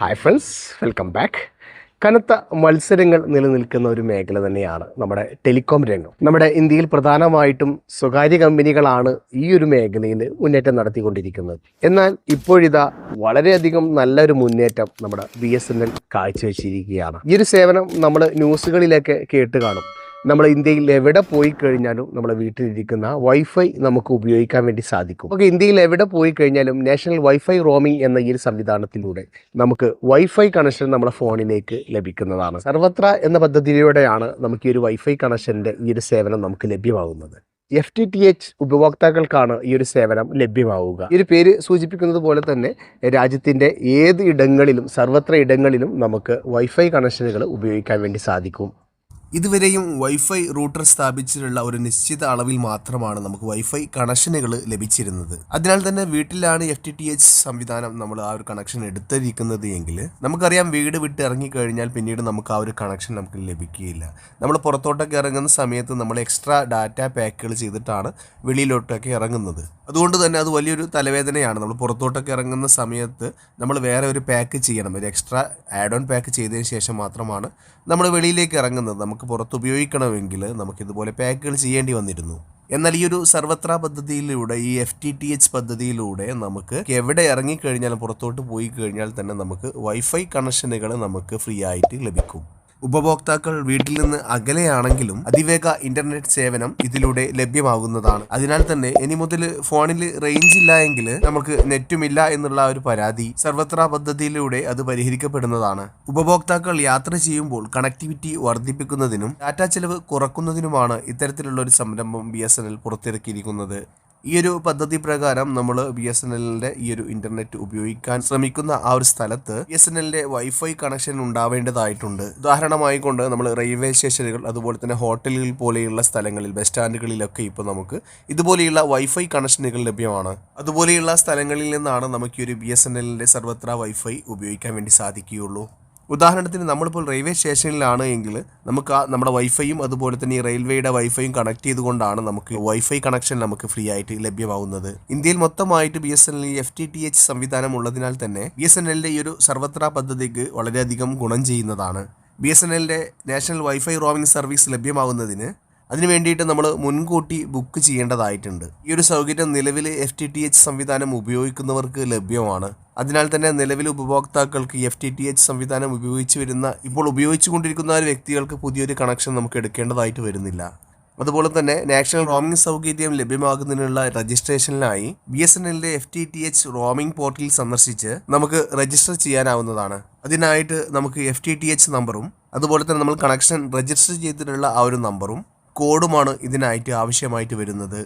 Hi friends welcome back കനത്ത മത്സരങ്ങൾ നിലനിൽക്കുന്ന ഒരു മേഖല തന്നെയാണ് നമ്മുടെ ടെലികോം രംഗം. നമ്മുടെ ഇന്ത്യയിൽ പ്രധാനമായിട്ടും സ്വകാര്യ കമ്പനികളാണ് ഈ ഒരു മേഖലയിൽ മുന്നേറ്റം നടത്തിക്കൊണ്ടിരിക്കുന്നത്. എന്നാൽ ഇപ്പോഴിതാ വളരെയധികം നല്ലൊരു മുന്നേറ്റം നമ്മുടെ ബി എസ് എൻ എൽ കാഴ്ചവെച്ചിരിക്കുകയാണ്. ഈ ഒരു സേവനം നമ്മൾ ന്യൂസുകളിലൊക്കെ കേട്ട് കാണും. നമ്മൾ ഇന്ത്യയിൽ എവിടെ പോയി കഴിഞ്ഞാലും നമ്മുടെ വീട്ടിലിരിക്കുന്ന വൈഫൈ നമുക്ക് ഉപയോഗിക്കാൻ വേണ്ടി സാധിക്കും. നമുക്ക് ഇന്ത്യയിൽ എവിടെ പോയി കഴിഞ്ഞാലും നാഷണൽ വൈഫൈ റോമിംഗ് എന്ന ഈ സംവിധാനത്തിലൂടെ നമുക്ക് വൈഫൈ കണക്ഷൻ നമ്മുടെ ഫോണിലേക്ക് ലഭിക്കുന്നതാണ്. സർവത്ര എന്ന പദ്ധതിയിലൂടെയാണ് നമുക്ക് ഈ ഒരു വൈഫൈ കണക്ഷന്റെ ഈ ഒരു സേവനം നമുക്ക് ലഭ്യമാകുന്നത്. എഫ് ടി ടി എച്ച് ഉപഭോക്താക്കൾക്കാണ് ഈ ഒരു സേവനം ലഭ്യമാവുക. ഈ ഒരു പേര് സൂചിപ്പിക്കുന്നത് പോലെ തന്നെ രാജ്യത്തിന്റെ ഏത് ഇടങ്ങളിലും സർവത്ര ഇടങ്ങളിലും നമുക്ക് വൈഫൈ കണക്ഷനുകൾ ഉപയോഗിക്കാൻ വേണ്ടി സാധിക്കും. ഇതുവരെയും വൈഫൈ റൂട്ടർ സ്ഥാപിച്ചിട്ടുള്ള ഒരു നിശ്ചിത അളവിൽ മാത്രമാണ് നമുക്ക് വൈഫൈ കണക്ഷനുകൾ ലഭിച്ചിരുന്നത്. അതിനാൽ തന്നെ വീട്ടിലാണ് എഫ് ടി ടി എച്ച് സംവിധാനം നമ്മൾ ആ ഒരു കണക്ഷൻ എടുത്തിരിക്കുന്നത് എങ്കിൽ നമുക്കറിയാം വീട് വിട്ട് ഇറങ്ങിക്കഴിഞ്ഞാൽ പിന്നീട് നമുക്ക് ആ ഒരു കണക്ഷൻ നമുക്ക് ലഭിക്കുകയില്ല. നമ്മൾ പുറത്തോട്ടൊക്കെ ഇറങ്ങുന്ന സമയത്ത് നമ്മൾ എക്സ്ട്രാ ഡാറ്റ പാക്കുകൾ ചെയ്തിട്ടാണ് വെളിയിലോട്ടൊക്കെ ഇറങ്ങുന്നത്. അതുകൊണ്ട് തന്നെ അത് വലിയൊരു തലവേദനയാണ്. നമ്മൾ പുറത്തോട്ടൊക്കെ ഇറങ്ങുന്ന സമയത്ത് നമ്മൾ വേറെ ഒരു പാക്ക് ചെയ്യണം. ഒരു എക്സ്ട്രാ ആഡ് ഓൺ പാക്ക് ചെയ്തതിന് ശേഷം മാത്രമാണ് നമ്മൾ വെളിയിലേക്ക് ഇറങ്ങുന്നത്. നമുക്ക് പുറത്ത് ഉപയോഗിക്കണമെങ്കിൽ നമുക്കിതുപോലെ പാക്കുകൾ ചെയ്യേണ്ടി വന്നിരുന്നു. എന്നാൽ ഈ ഒരു സർവത്ര പദ്ധതിയിലൂടെ ഈ എഫ് ടി ടി എച്ച് പദ്ധതിയിലൂടെ നമുക്ക് എവിടെ ഇറങ്ങിക്കഴിഞ്ഞാലും പുറത്തോട്ട് പോയി കഴിഞ്ഞാൽ തന്നെ നമുക്ക് വൈഫൈ കണക്ഷനുകൾ നമുക്ക് ഫ്രീ ആയിട്ട് ലഭിക്കും. ഉപഭോക്താക്കൾ വീട്ടിൽ നിന്ന് അകലെയാണെങ്കിലും അതിവേഗ ഇന്റർനെറ്റ് സേവനം ഇതിലൂടെ ലഭ്യമാകുന്നതാണ്. അതിനാൽ തന്നെ ഇനി മുതൽ ഫോണിൽ റേഞ്ച് ഇല്ല എങ്കിൽ നമുക്ക് നെറ്റുമില്ല എന്നുള്ള ഒരു പരാതി സർവത്ര പദ്ധതിയിലൂടെ അത് പരിഹരിക്കപ്പെടുന്നതാണ്. ഉപഭോക്താക്കൾ യാത്ര ചെയ്യുമ്പോൾ കണക്ടിവിറ്റി വർദ്ധിപ്പിക്കുന്നതിനും ഡാറ്റ ചെലവ് കുറക്കുന്നതിനുമാണ് ഇത്തരത്തിലുള്ള ഒരു സംരംഭം ബി പുറത്തിറക്കിയിരിക്കുന്നത്. ഈ ഒരു പദ്ധതി പ്രകാരം നമ്മൾ ബി എസ് എൻ എല്ലിന്റെ ഈ ഒരു ഇന്റർനെറ്റ് ഉപയോഗിക്കാൻ ശ്രമിക്കുന്ന ആ ഒരു സ്ഥലത്ത് ബി എസ് എൻ എല്ലിന്റെ വൈഫൈ കണക്ഷൻ ഉണ്ടാവേണ്ടതായിട്ടുണ്ട്. ഉദാഹരണമായി കൊണ്ട് നമ്മൾ റെയിൽവേ സ്റ്റേഷനുകൾ അതുപോലെ തന്നെ ഹോട്ടലുകൾ പോലെയുള്ള സ്ഥലങ്ങളിൽ ബസ് സ്റ്റാൻഡുകളിലൊക്കെ ഇപ്പോൾ നമുക്ക് ഇതുപോലെയുള്ള വൈഫൈ കണക്ഷനുകൾ ലഭ്യമാണ്. അതുപോലെയുള്ള സ്ഥലങ്ങളിൽ നിന്നാണ് നമുക്ക് ഈ ഒരു ബി എസ് എൻ എല്ലിന്റെ സർവത്ര വൈഫൈ ഉപയോഗിക്കാൻ വേണ്ടി സാധിക്കുകയുള്ളൂ. ഉദാഹരണത്തിന് നമ്മളിപ്പോൾ റെയിൽവേ സ്റ്റേഷനിലാണ് എങ്കിൽ നമുക്ക് നമ്മുടെ വൈഫൈയും അതുപോലെ തന്നെ ഈ റെയിൽവേയുടെ വൈഫൈയും കണക്ട് ചെയ്തുകൊണ്ടാണ് നമുക്ക് വൈഫൈ കണക്ഷൻ നമുക്ക് ഫ്രീ ആയിട്ട് ലഭ്യമാവുന്നത്. ഇന്ത്യയിൽ മൊത്തമായിട്ട് B S N L F T T H സംവിധാനം ഉള്ളതിനാൽ തന്നെ ബി എസ് എൻ എല്ലിന്റെ ഈ ഒരു സർവത്ര പദ്ധതിക്ക് വളരെയധികം ഗുണം ചെയ്യുന്നതാണ്. ബി എസ് എൻ എല്ലിന്റെ നാഷണൽ വൈഫൈ റോമിംഗ് സർവീസ് ലഭ്യമാവുന്നതിന് അതിന് വേണ്ടിയിട്ട് നമ്മൾ മുൻകൂട്ടി ബുക്ക് ചെയ്യേണ്ടതായിട്ടുണ്ട്. ഈ ഒരു സൗകര്യം നിലവിൽ എഫ് ടി ടി എച്ച് സംവിധാനം ഉപയോഗിക്കുന്നവർക്ക് ലഭ്യമാണ്. അതിനാൽ തന്നെ നിലവിൽ ഉപഭോക്താക്കൾക്ക് എഫ് ടി ടി എച്ച് സംവിധാനം ഉപയോഗിച്ച് വരുന്ന ഇപ്പോൾ ഉപയോഗിച്ചുകൊണ്ടിരിക്കുന്ന വ്യക്തികൾക്ക് പുതിയൊരു കണക്ഷൻ നമുക്ക് എടുക്കേണ്ടതായിട്ട് വരുന്നില്ല. അതുപോലെ തന്നെ നാഷണൽ റോമിംഗ് സൗകര്യം ലഭ്യമാകുന്നതിനുള്ള രജിസ്ട്രേഷനിലായി ബി എസ് എൻ എല്ലിന്റെ F T T H roaming portal സന്ദർശിച്ച് നമുക്ക് രജിസ്റ്റർ ചെയ്യാനാവുന്നതാണ്. അതിനായിട്ട് നമുക്ക് എഫ് ടി ടി എച്ച് നമ്പറും അതുപോലെ തന്നെ നമ്മൾ കണക്ഷൻ രജിസ്റ്റർ ചെയ്തിട്ടുള്ള ആ ഒരു നമ്പറും കോഡുമാണ് ഇതിനായിട്ട് ആവശ്യമായിട്ട് വരുന്നത്.